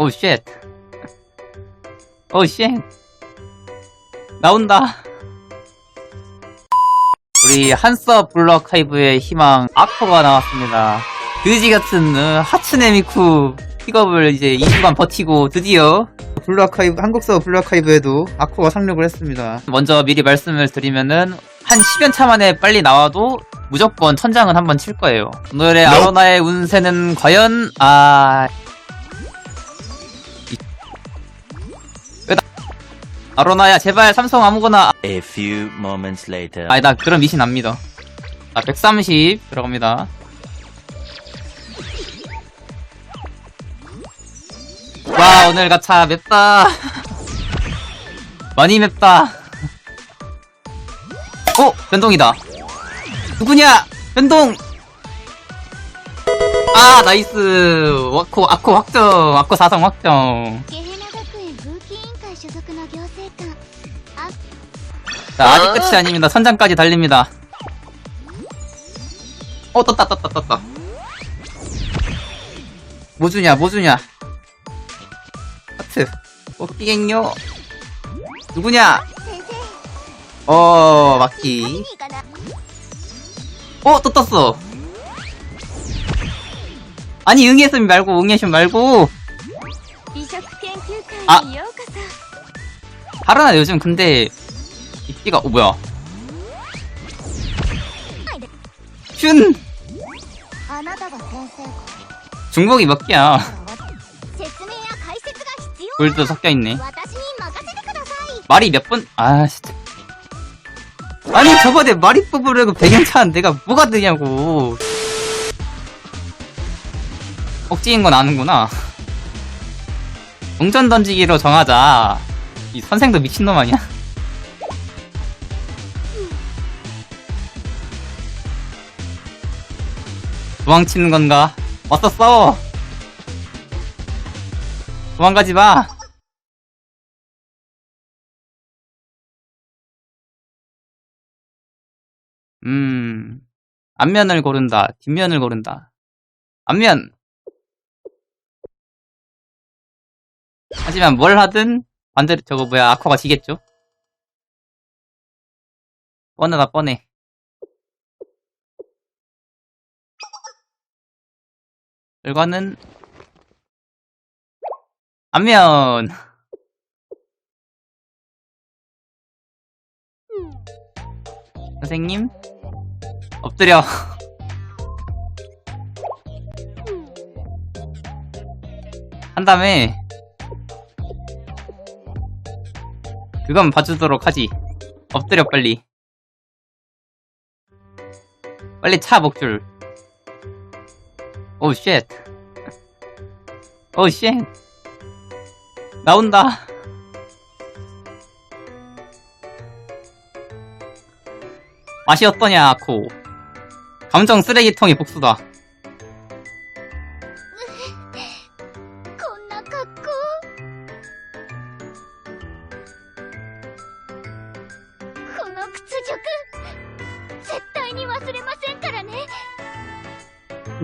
오, 쉣. 오, 쉣. 나온다. 우리 한서 블루아카이브의 희망 아커가 나왔습니다. 그지 같은 어, 하츠네 미쿠 픽업을 이제 2주간 버티고 드디어 블루아카이브 한국서 블루아카이브에도 아커가 상륙을 했습니다. 먼저 미리 말씀을 드리면은 한 10연 차 만에 빨리 나와도 무조건 천장은 한번 칠 거예요. 오늘의 아로나의 운세는 과연 아 아로나야 제발 삼성 아무거나. A few moments later. 아니 나 그런 미신 안 믿어. 자, 130 들어갑니다. 와 오늘 가차 맵다. 많이 맵다. 어? 변동이다. 누구냐? 변동! 아 나이스. 와코 아코 확정. 아코 사성 확정 자, 어? 아직 끝이 아닙니다. 선장까지 달립니다. 어, 떴다, 떴다, 떴다. 뭐 주냐, 뭐 주냐. 하트. 어, 뽑기갱요. 누구냐? 어, 막기. 어, 또 떴어. 아니, 응애심 말고, 응애심 말고. 아. 바로나 요즘 근데 이 띠가 어 뭐야? 슌 중복이 몇 개야? 골도 섞여있네. 말이 몇 번? 아 진짜. 아니 저번에 말이 뽑으려고 백연차한 내가 뭐가 되냐고. 억지인 건 아는구나. 동전 던지기로 정하자. 이 선생도 미친놈 아니야? 도망치는 건가? 왔어, 싸워! 도망가지 마! 음, 앞면을 고른다, 뒷면을 고른다. 앞면! 하지만 뭘 하든 반대로 저거 뭐야, 아쿠아가 지겠죠? 뻔하다, 뻔해. 결과는 앞면! 선생님? 엎드려. 한 다음에 그건 봐주도록 하지. 엎드려 빨리. 빨리 차 목줄. 오 쉣. 오 쉣. 나온다. 맛이 어떠냐, 코. 감정 쓰레기통이 복수다.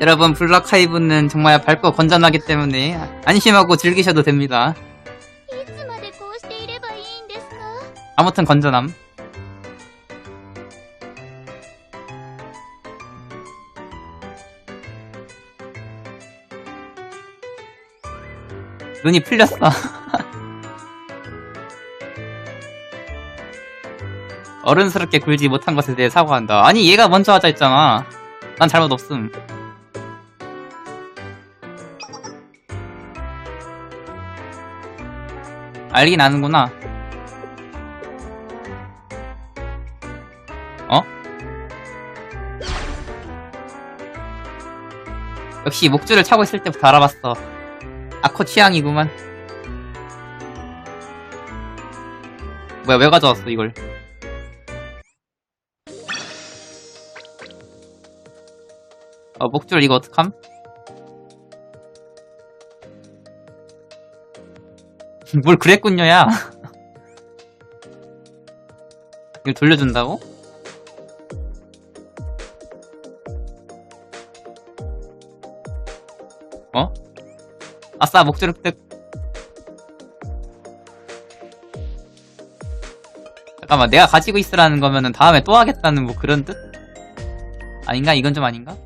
여러분 블락하이브는 정말 밝고 건전하기 때문에 안심하고 즐기셔도 됩니다. 아무튼 건전함. 눈이 풀렸어. 어른스럽게 굴지 못한 것에 대해 사과한다. 아니 얘가 먼저 하자 했잖아. 난 잘못 없음. 알긴 아는구나 어? 역시 목줄을 차고 있을 때부터 알아봤어 아코 취향이구만 뭐야 왜 가져왔어 이걸 어 목줄 이거 어떡함? 뭘 그랬군요, 야. 이걸 돌려준다고? 어? 아싸, 목줄 획득. 잠깐만, 내가 가지고 있으라는 거면은 다음에 또 하겠다는 뭐 그런 뜻? 아닌가? 이건 좀 아닌가?